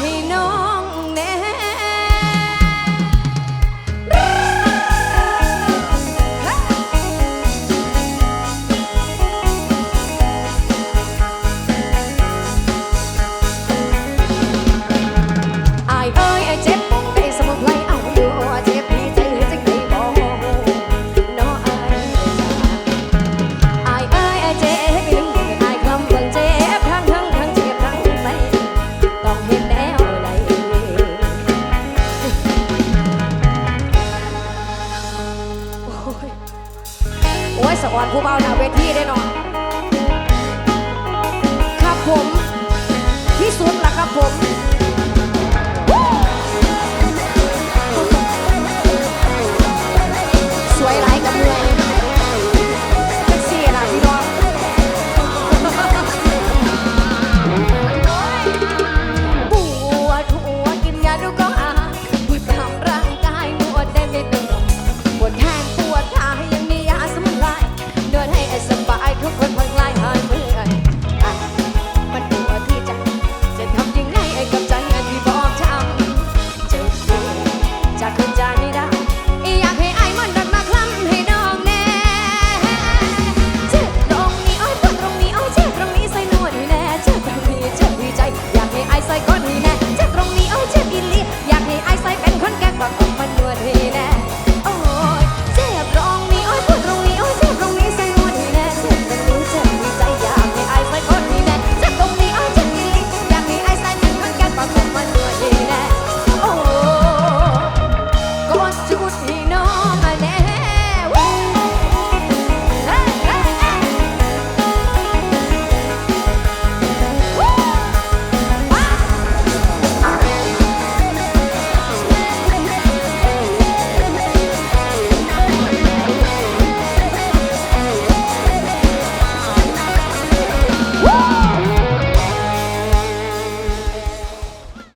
สุดให้น้อง ยสะออนผู้เบาหน้าเวทีได้นอนครับผม ที่สุดละครับผม